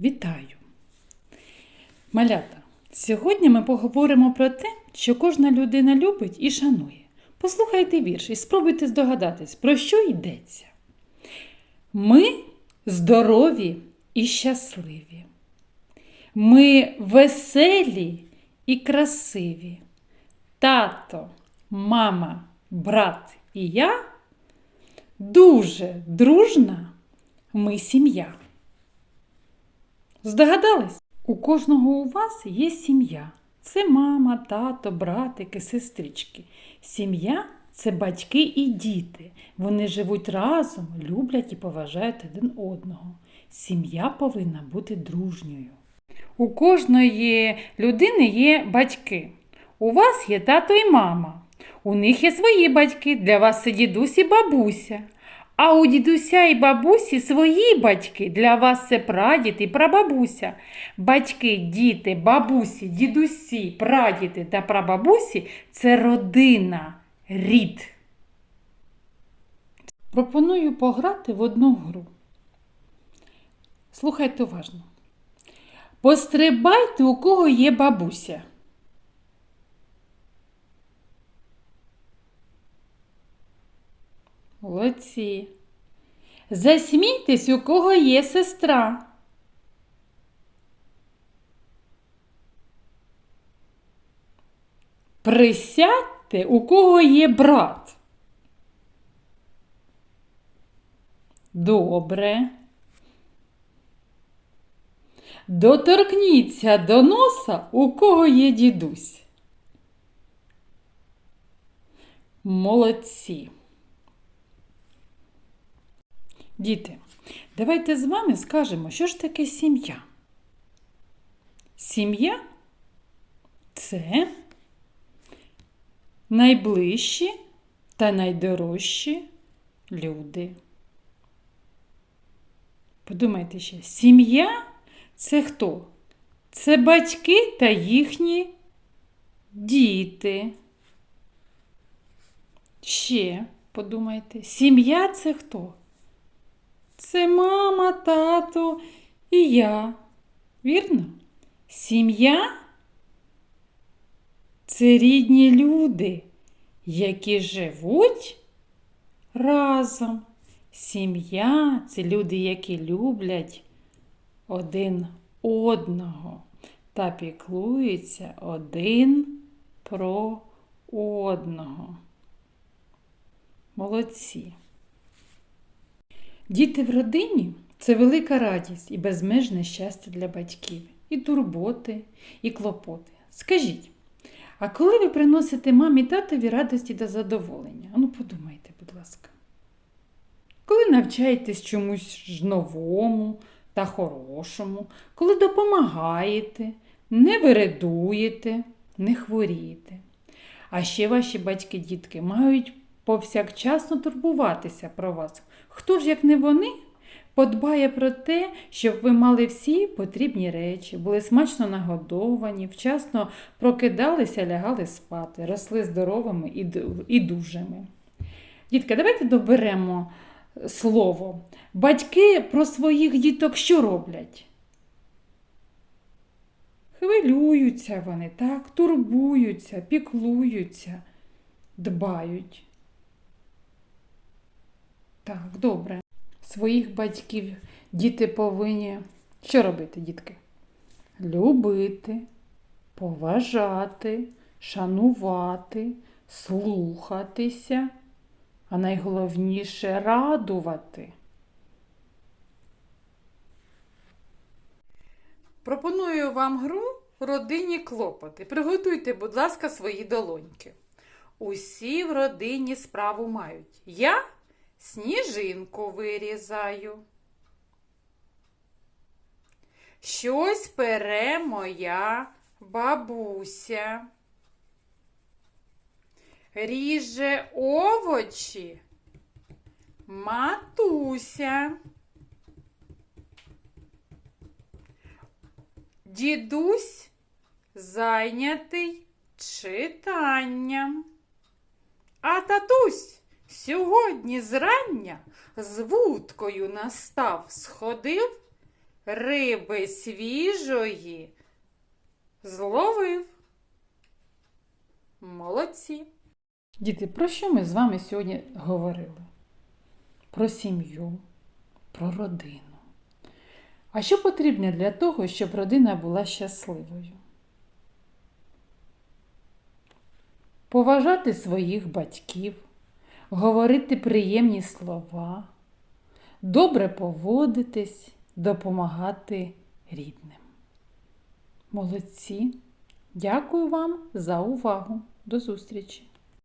Вітаю! Малята! Сьогодні ми поговоримо про те, що кожна людина любить і шанує. Послухайте вірш і спробуйте здогадатись, про що йдеться. Ми здорові і щасливі. Ми веселі і красиві. Тато, мама, брат і я дуже дружна ми сім'я. Здогадались? У кожного у вас є сім'я. Це мама, тато, братики, сестрички. Сім'я це батьки і діти. Вони живуть разом, люблять і поважають один одного. Сім'я повинна бути дружньою. У кожної людини є батьки. У вас є тато і мама. У них є свої батьки, для вас це дідусь і бабуся. А у дідуся і бабусі свої батьки, для вас це прадід і прабабуся. Батьки, діти, бабусі, дідусі, прадіди та прабабусі це родина, рід. Пропоную пограти в одну гру. Слухайте уважно. Пострибайте, у кого є бабуся. Молодці. Засмійтесь, у кого є сестра. Присядьте, у кого є брат. Добре. Доторкніться до носа, у кого є дідусь. Молодці. Діти, давайте з вами скажемо, що ж таке сім'я. Сім'я це найближчі та найдорожчі люди. Подумайте ще, сім'я це хто? Це батьки та їхні діти. Ще подумайте, сім'я це хто? Мама, тато і я. Вірно? Сім'я це рідні люди, які живуть разом. Сім'я це люди, які люблять один одного та піклуються один про одного. Молодці. Діти в родині це велика радість і безмежне щастя для батьків, і турботи, і клопоти. Скажіть, а коли ви приносите мамі татові радості та задоволення? Ану, подумайте, будь ласка. Коли навчаєтесь чомусь новому та хорошому, коли допомагаєте, не виредуєте, не хворієте. А ще ваші батьки-дітки мають повсякчасно турбуватися про вас. Хто ж, як не вони, подбає про те, щоб ви мали всі потрібні речі, були смачно нагодовані, вчасно прокидалися, лягали спати, росли здоровими і дужими. Дітки, давайте доберемо слово. Батьки про своїх діток що роблять? Хвилюються вони, так, турбуються, піклуються, дбають. Так, добре. Своїх батьків діти повинні що робити, дітки? Любити, поважати, шанувати, слухатися, а найголовніше радувати. Пропоную вам гру родинні клопоти. Приготуйте, будь ласка, свої долоньки. Усі в родині справу мають. Я сніжинку вирізаю. Щось пере моя бабуся. Ріже овочі матуся. Дідусь зайнятий читанням. А татусь сьогодні зрання з вудкою настав, сходив риби свіжої зловив. Молодці. Діти, про що ми з вами сьогодні говорили? Про сім'ю, про родину. А що потрібно для того, щоб родина була щасливою? Поважати своїх батьків, говорити приємні слова, добре поводитись, допомагати рідним. Молодці! Дякую вам за увагу! До зустрічі!